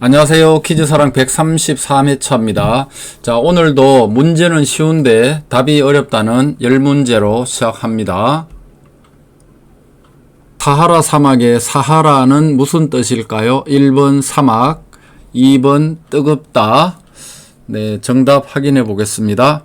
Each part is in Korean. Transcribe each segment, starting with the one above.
안녕하세요. 퀴즈사랑 133회차입니다. 자, 오늘도 문제는 쉬운데 답이 어렵다는 10문제로 시작합니다. 사하라 사막의 사하라는 무슨 뜻일까요? 1번 사막, 2번 뜨겁다. 네, 정답 확인해 보겠습니다.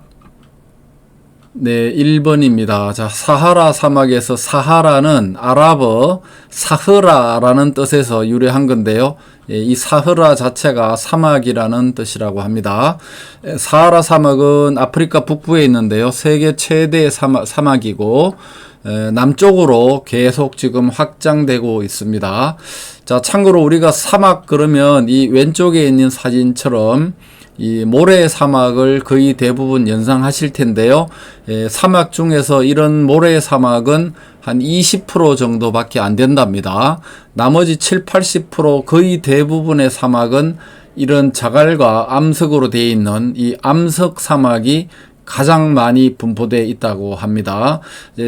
네, 1번입니다. 자, 사하라 사막에서 사하라는 아랍어 사흐라라는 뜻에서 유래한 건데요. 예, 이 사흐라 자체가 사막이라는 뜻이라고 합니다. 예, 사하라 사막은 아프리카 북부에 있는데요. 세계 최대 사막, 사막이고, 에, 남쪽으로 계속 지금 확장되고 있습니다. 자, 참고로 우리가 사막 그러면 이 왼쪽에 있는 사진처럼 이 모래 사막을 거의 대부분 연상하실 텐데요. 예, 사막 중에서 이런 모래 사막은 한 20% 정도밖에 안 된답니다. 나머지 7, 80% 거의 대부분의 사막은 이런 자갈과 암석으로 되어 있는 이 암석 사막이 가장 많이 분포되어 있다고 합니다.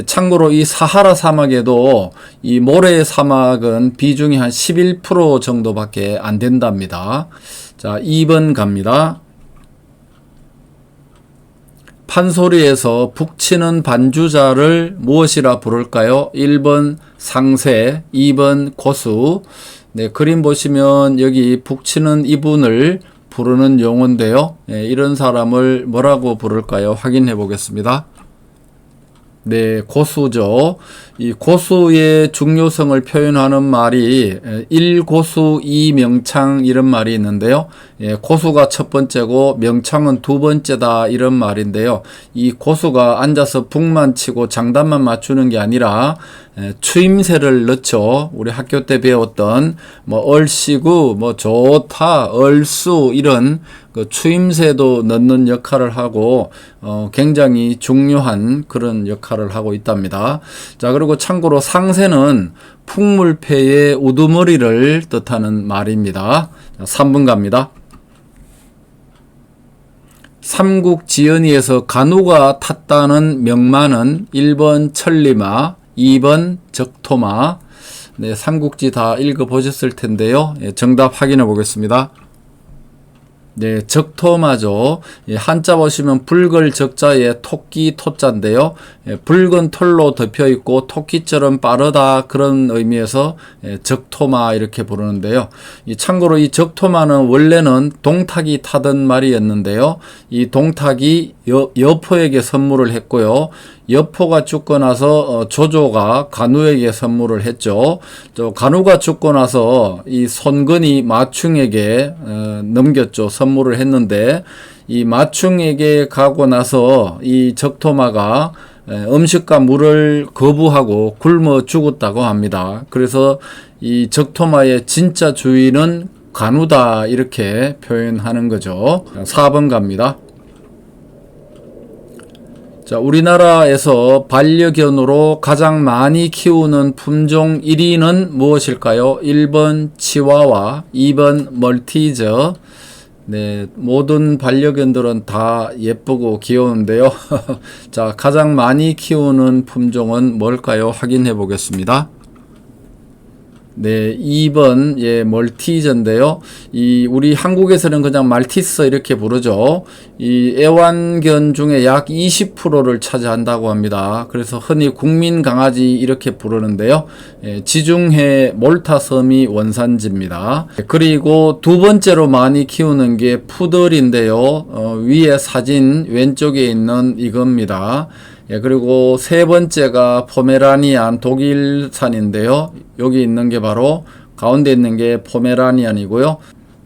참고로 이 사하라 사막에도 이 모래 사막은 비중이 한 11% 정도밖에 안 된답니다. 자, 2번 갑니다. 판소리에서 북치는 반주자를 무엇이라 부를까요? 1번 상세, 2번 고수. 네, 그림 보시면 여기 북치는 이분을 부르는 용어인데요. 네, 이런 사람을 뭐라고 부를까요? 확인해 보겠습니다. 네, 고수죠. 이 고수의 중요성을 표현하는 말이 일고수 이명창 이런 말이 있는데요. 예, 고수가 첫 번째고 명창은 두 번째다 이런 말인데요. 이 고수가 앉아서 북만 치고 장단만 맞추는 게 아니라 예, 추임새를 넣죠. 우리 학교 때 배웠던 뭐 얼씨구, 뭐 좋다, 얼수 이런 그 추임새도 넣는 역할을 하고 어, 굉장히 중요한 그런 역할을 하고 있답니다. 자 그리고 참고로 상세는 풍물패의 우두머리를 뜻하는 말입니다. 자, 3분 갑니다. 삼국지연의에서 간우가 탔다는 명마는 1번 천리마, 2번 적토마. 네, 삼국지 다 읽어보셨을 텐데요. 예, 정답 확인해 보겠습니다. 네, 적토마죠. 예, 한자 보시면 붉을 적자에 토끼 토자인데요. 예, 붉은 털로 덮여 있고 토끼처럼 빠르다 그런 의미에서 예, 적토마 이렇게 부르는데요. 이 참고로 이 적토마는 원래는 동탁이 타던 말이었는데요. 이 동탁이 여, 여포에게 선물을 했고요. 여포가 죽고 나서 어, 조조가 간우에게 선물을 했죠. 저 간우가 죽고 나서 이 손건이 마충에게 어, 넘겼죠. 선물을 했는데 이 마충에게 가고 나서 이 적토마가 음식과 물을 거부하고 굶어 죽었다고 합니다. 그래서 이 적토마의 진짜 주인은 간우다 이렇게 표현하는 거죠. 4번 갑니다. 자, 우리나라에서 반려견으로 가장 많이 키우는 품종 1위는 무엇일까요? 1번 치와와, 2번 멀티저. 네, 모든 반려견들은 다 예쁘고 귀여운데요. 자, 가장 많이 키우는 품종은 뭘까요? 확인해 보겠습니다. 네, 2번 예 멀티저인데요. 이 우리 한국에서는 그냥 말티스 이렇게 부르죠. 이 애완견 중에 약 20%를 차지한다고 합니다. 그래서 흔히 국민 강아지 이렇게 부르는데요. 예, 지중해 몰타 섬이 원산지입니다. 그리고 두 번째로 많이 키우는 게 푸들인데요. 어, 위에 사진 왼쪽에 있는 이겁니다. 예, 그리고 세 번째가 포메라니안 독일산인데요. 여기 있는 게 바로 가운데 있는 게 포메라니안이고요.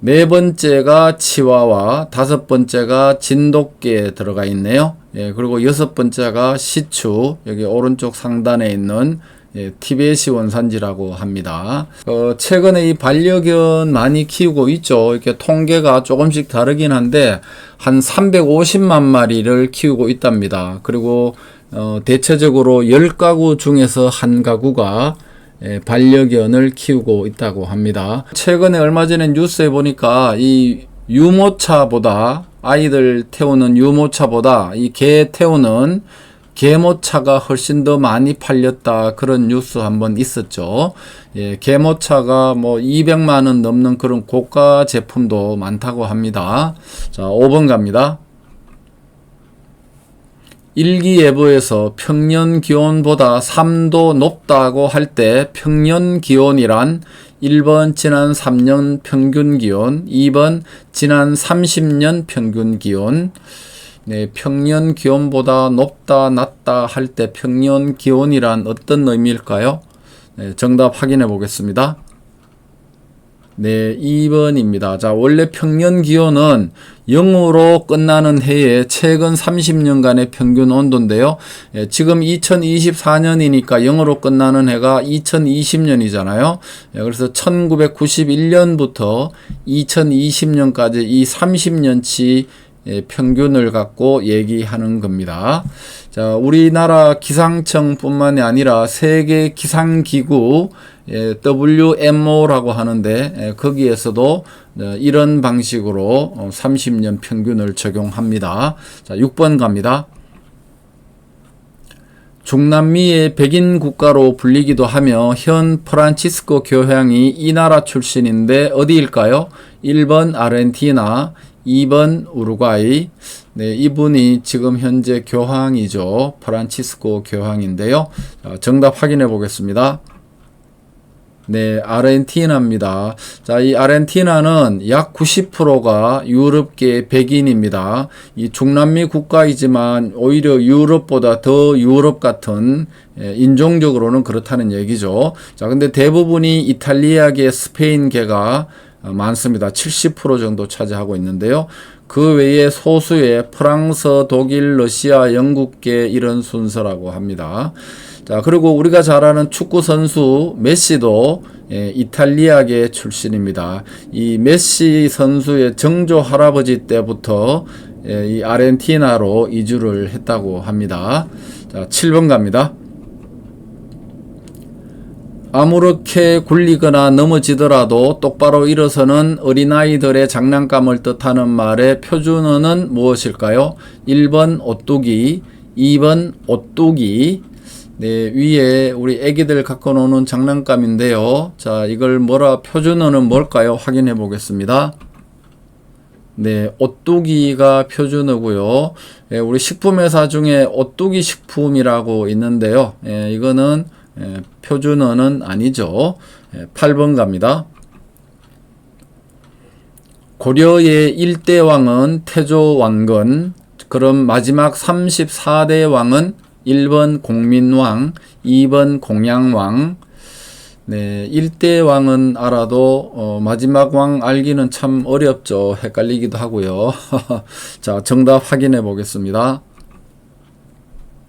네 번째가 치와와, 다섯 번째가 진돗개 들어가 있네요. 예, 그리고 여섯 번째가 시추, 여기 오른쪽 상단에 있는 예, 티베시 원산지라고 합니다. 어, 최근에 이 반려견 많이 키우고 있죠. 이렇게 통계가 조금씩 다르긴 한데 한 350만 마리를 키우고 있답니다. 그리고 어, 대체적으로 10가구 중에서 한 가구가 예, 반려견을 키우고 있다고 합니다. 최근에 얼마 전에 뉴스에 보니까 이 유모차보다 아이들 태우는 유모차보다 이 개 태우는 계모차가 훨씬 더 많이 팔렸다 그런 뉴스 한번 있었죠. 예, 계모차가 뭐 200만 원 넘는 그런 고가 제품도 많다고 합니다. 자, 5번 갑니다. 일기예보에서 평년 기온보다 3도 높다고 할 때 평년 기온이란 1번 지난 3년 평균 기온, 2번 지난 30년 평균 기온, 네, 평년 기온보다 높다, 낮다 할 때 평년 기온이란 어떤 의미일까요? 네, 정답 확인해 보겠습니다. 네, 2번입니다. 자, 원래 평년 기온은 0으로 끝나는 해의 최근 30년간의 평균 온도인데요. 예, 지금 2024년이니까 0으로 끝나는 해가 2020년이잖아요. 예, 그래서 1991년부터 2020년까지 이 30년치 예, 평균을 갖고 얘기하는 겁니다. 자, 우리나라 기상청뿐만이 아니라 세계 기상기구 예, WMO라고 하는데 예, 거기에서도 어, 이런 방식으로 어, 30년 평균을 적용합니다. 자, 6번 갑니다. 중남미의 백인 국가로 불리기도 하며 현 프란치스코 교황이 이 나라 출신인데 어디일까요? 1번 아르헨티나, 2번 우루과이. 네, 이분이 지금 현재 교황이죠. 프란치스코 교황인데요. 자, 정답 확인해 보겠습니다. 네, 아르헨티나입니다. 자, 이 아르헨티나는 약 90%가 유럽계 백인입니다. 이 중남미 국가이지만 오히려 유럽보다 더 유럽 같은 예, 인종적으로는 그렇다는 얘기죠. 자, 근데 대부분이 이탈리아계, 스페인계가 많습니다. 70% 정도 차지하고 있는데요. 그 외에 소수의 프랑스, 독일, 러시아, 영국계 이런 순서라고 합니다. 자, 그리고 우리가 잘 아는 축구 선수 메시도 예, 이탈리아계 출신입니다. 이 메시 선수의 정조 할아버지 때부터 예, 이 아르헨티나로 이주를 했다고 합니다. 자, 7번 갑니다. 아무렇게 굴리거나 넘어지더라도 똑바로 일어서는 어린아이들의 장난감을 뜻하는 말의 표준어는 무엇일까요? 1번 오뚜기, 2번 오뚜기, 네, 위에 우리 애기들 갖고 노는 장난감인데요. 자, 이걸 뭐라 표준어는 뭘까요? 확인해 보겠습니다. 네, 오뚜기가 표준어고요. 예, 우리 식품회사 중에 오뚜기 식품이라고 있는데요. 예, 이거는 예, 표준어는 아니죠. 예, 8번 갑니다. 고려의 1대 왕은 태조 왕건, 그럼 마지막 34대 왕은 1번 공민왕, 2번 공양왕, 네, 1대 왕은 알아도 어, 마지막 왕 알기는 참 어렵죠. 헷갈리기도 하고요. 자, 정답 확인해 보겠습니다.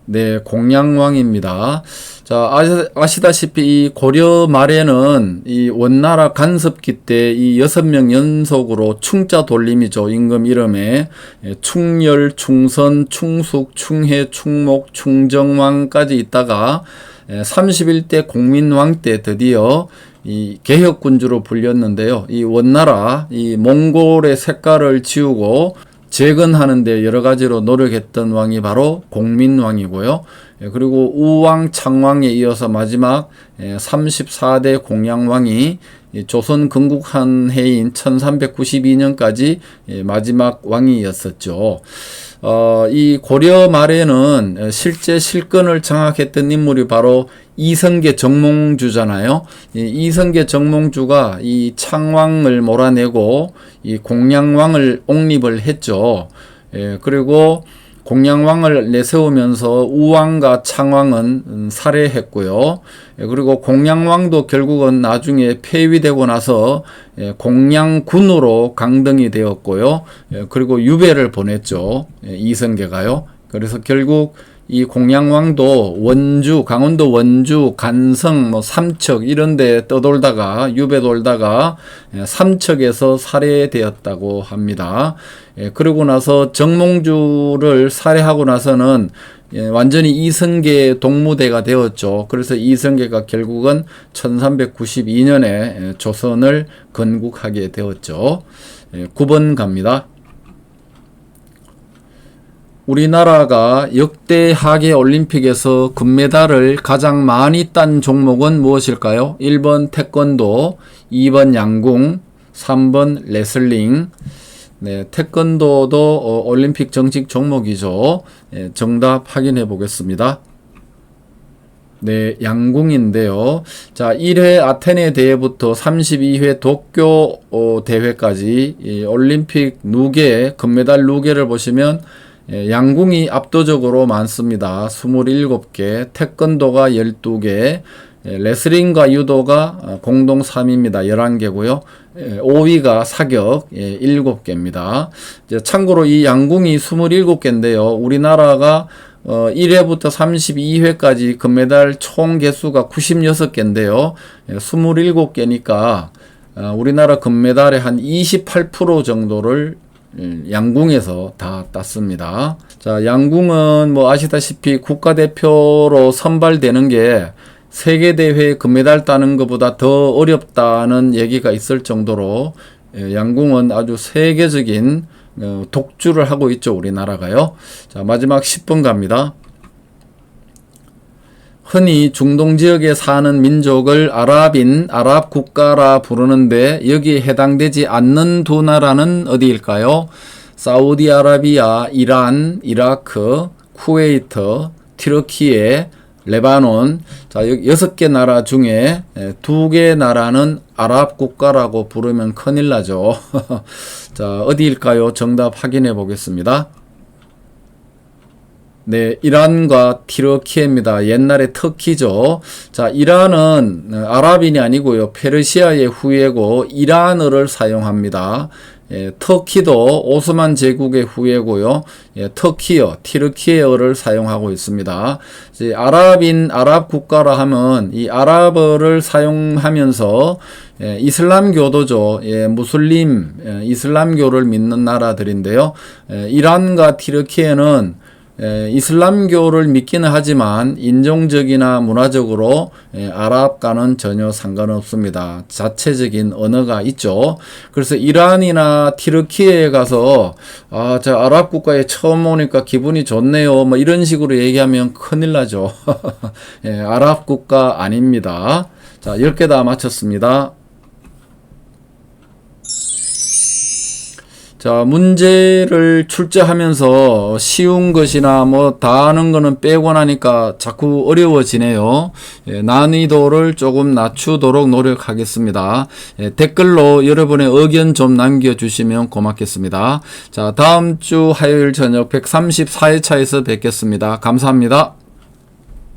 네, 공양왕입니다. 자, 아시다시피 이 고려 말에는 이 원나라 간섭기 때 이 여섯 명 연속으로 충자 돌림이죠. 임금 이름에 예, 충열, 충선, 충숙, 충해, 충목, 충정왕까지 있다가 31대 예, 공민왕 때 드디어 이 개혁군주로 불렸는데요. 이 원나라 이 몽골의 색깔을 지우고 재건하는데 여러 가지로 노력했던 왕이 바로 공민왕이고요. 예, 그리고 우왕, 창왕에 이어서 마지막 34대 예, 공양왕이 조선 건국한 해인 1392년까지 예, 마지막 왕이었었죠. 어, 이 고려 말에는 실제 실권을 장악했던 인물이 바로 이성계 정몽주잖아요. 이 이성계 정몽주가 이 창왕을 몰아내고 이 공양왕을 옹립을 했죠. 예, 그리고 공양왕을 내세우면서 우왕과 창왕은 살해했고요. 예, 그리고 공양왕도 결국은 나중에 폐위되고 나서 예, 공양군으로 강등이 되었고요. 예, 그리고 유배를 보냈죠. 이성계가요. 그래서 결국 이 공양왕도 원주, 강원도 원주, 간성, 뭐 삼척 이런 데 떠돌다가 유배 돌다가 예, 삼척에서 살해되었다고 합니다. 예, 그러고 나서 정몽주를 살해하고 나서는 예, 완전히 이성계 동무대가 되었죠. 그래서 이성계가 결국은 1392년에 조선을 건국하게 되었죠. 9번 갑니다. 우리나라가 역대 하계 올림픽에서 금메달을 가장 많이 딴 종목은 무엇일까요? 1번 태권도, 2번 양궁, 3번 레슬링. 네, 태권도도 어, 올림픽 정식 종목이죠. 예, 정답 확인해 보겠습니다. 네, 양궁인데요. 자, 1회 아테네 대회부터 32회 도쿄 어, 대회까지 이 올림픽 누계, 금메달 누계를 보시면 예, 양궁이 압도적으로 많습니다. 27개, 태권도가 12개, 예, 레슬링과 유도가 어, 공동 3위입니다. 11개고요. 5위가 사격 예, 7개입니다. 이제 참고로 이 양궁이 27개인데요. 우리나라가 어, 1회부터 32회까지 금메달 총 개수가 96개인데요. 예, 27개니까 어, 우리나라 금메달의 한 28% 정도를 예, 양궁에서 다 땄습니다. 자, 양궁은 뭐 아시다시피 국가대표로 선발되는 게 세계대회 금메달 따는 것보다 더 어렵다는 얘기가 있을 정도로 예, 양궁은 아주 세계적인 어, 독주를 하고 있죠, 우리나라가요. 자, 마지막 10분 갑니다. 흔히 중동 지역에 사는 민족을 아랍인, 아랍 국가라 부르는데 여기에 해당되지 않는 두 나라는 어디일까요? 사우디아라비아, 이란, 이라크, 쿠웨이트, 티르키예, 레바논. 자, 여섯 개 나라 중에 두 개 나라는 아랍 국가라고 부르면 큰일 나죠. 자, 어디일까요? 정답 확인해 보겠습니다. 네, 이란과 티르키예입니다. 옛날에 터키죠. 자, 이란은 아랍인이 아니고요. 페르시아의 후예고 이란어를 사용합니다. 예, 터키도 오스만 제국의 후예고요. 예, 터키어, 티르키예어를 사용하고 있습니다. 이제 아랍인 아랍 국가라 하면 이 아랍어를 사용하면서 예, 이슬람교도죠. 예, 무슬림 예, 이슬람교를 믿는 나라들인데요. 예, 이란과 티르키예는 에, 이슬람교를 믿기는 하지만 인종적이나 문화적으로 에, 아랍과는 전혀 상관없습니다. 자체적인 언어가 있죠. 그래서 이란이나 티르키에 가서 아, 저 아랍 국가에 처음 오니까 기분이 좋네요. 뭐 이런 식으로 얘기하면 큰일 나죠. 예, 아랍 국가 아닙니다. 자, 10개 다 마쳤습니다. 자, 문제를 출제하면서 쉬운 것이나 뭐 다 아는 거는 빼고 나니까 자꾸 어려워지네요. 예, 난이도를 조금 낮추도록 노력하겠습니다. 예, 댓글로 여러분의 의견 좀 남겨주시면 고맙겠습니다. 자, 다음 주 화요일 저녁 134회차에서 뵙겠습니다. 감사합니다.